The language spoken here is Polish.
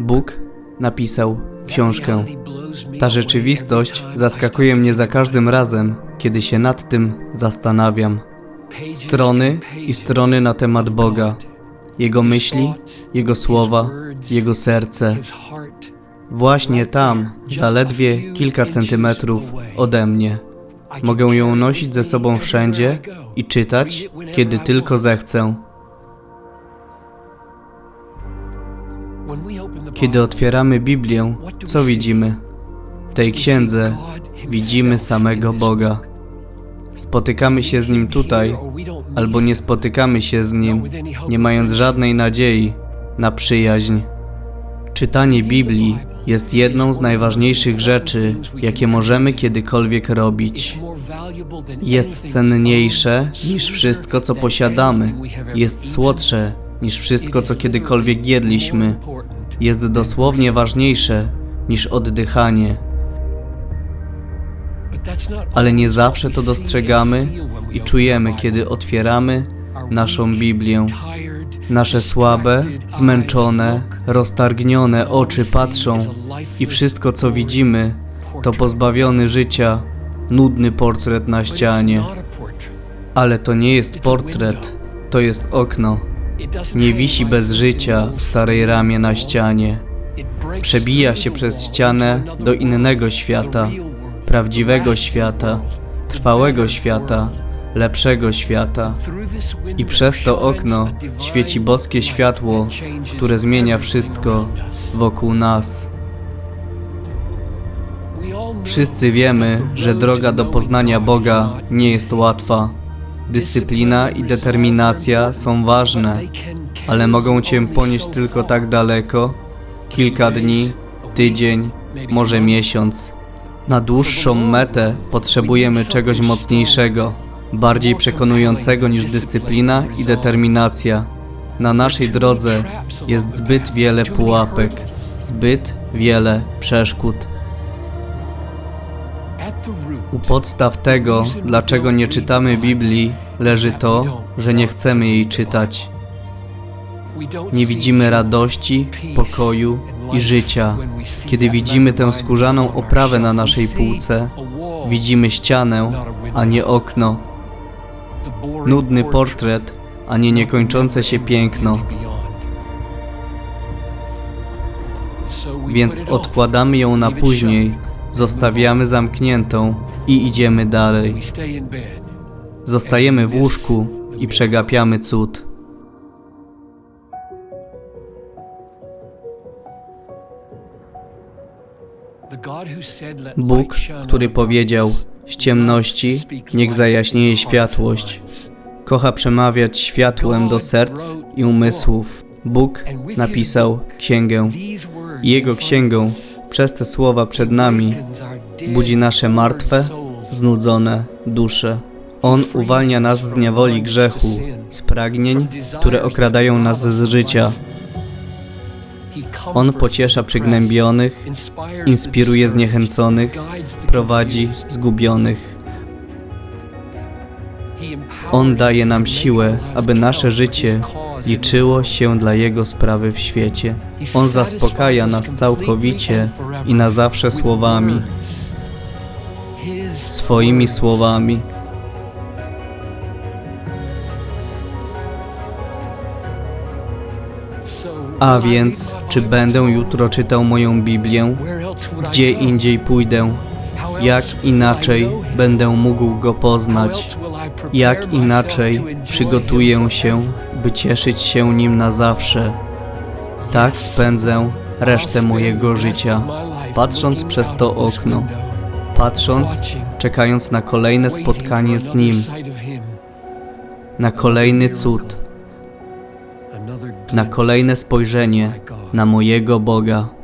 Bóg napisał książkę. Ta rzeczywistość zaskakuje mnie za każdym razem, kiedy się nad tym zastanawiam. Strony i strony na temat Boga, Jego myśli, Jego słowa, Jego serce. Właśnie tam, zaledwie kilka centymetrów ode mnie. Mogę ją nosić ze sobą wszędzie i czytać, kiedy tylko zechcę. Kiedy otwieramy Biblię, co widzimy? W tej księdze widzimy samego Boga. Spotykamy się z Nim tutaj, albo nie spotykamy się z Nim, nie mając żadnej nadziei na przyjaźń. Czytanie Biblii jest jedną z najważniejszych rzeczy, jakie możemy kiedykolwiek robić. Jest cenniejsze niż wszystko, co posiadamy. Jest słodsze niż wszystko, co kiedykolwiek jedliśmy. Jest dosłownie ważniejsze niż oddychanie. Ale nie zawsze to dostrzegamy i czujemy, kiedy otwieramy naszą Biblię. Nasze słabe, zmęczone, roztargnione oczy patrzą i wszystko, co widzimy, to pozbawiony życia, nudny portret na ścianie. Ale to nie jest portret, to jest okno. Nie wisi bez życia w starej ramie na ścianie. Przebija się przez ścianę do innego świata, prawdziwego świata, trwałego świata, lepszego świata. I przez to okno świeci boskie światło, które zmienia wszystko wokół nas. Wszyscy wiemy, że droga do poznania Boga nie jest łatwa. Dyscyplina i determinacja są ważne, ale mogą cię ponieść tylko tak daleko kilka dni, tydzień, może miesiąc. Na dłuższą metę potrzebujemy czegoś mocniejszego, bardziej przekonującego niż dyscyplina i determinacja. Na naszej drodze jest zbyt wiele pułapek, zbyt wiele przeszkód. U podstaw tego, dlaczego nie czytamy Biblii, leży to, że nie chcemy jej czytać. Nie widzimy radości, pokoju i życia. Kiedy widzimy tę skórzaną oprawę na naszej półce, widzimy ścianę, a nie okno. Nudny portret, a nie niekończące się piękno. Więc odkładamy ją na później, zostawiamy zamkniętą i idziemy dalej. Zostajemy w łóżku i przegapiamy cud. Bóg, który powiedział: Z ciemności niech zajaśnieje światłość. Kocha przemawiać światłem do serc i umysłów. Bóg napisał księgę. Jego księgą, przez te słowa przed nami, budzi nasze martwe, znudzone dusze. On uwalnia nas z niewoli grzechu, z pragnień, które okradają nas z życia. On pociesza przygnębionych, inspiruje zniechęconych, prowadzi zgubionych. On daje nam siłę, aby nasze życie liczyło się dla Jego sprawy w świecie. On zaspokaja nas całkowicie i na zawsze słowami, swoimi słowami. A więc, czy będę jutro czytał moją Biblię? Gdzie indziej pójdę? Jak inaczej będę mógł go poznać? Jak inaczej przygotuję się, by cieszyć się nim na zawsze? Tak spędzę resztę mojego życia, patrząc przez to okno, patrząc, czekając na kolejne spotkanie z nim, na kolejny cud, na kolejne spojrzenie na mojego Boga.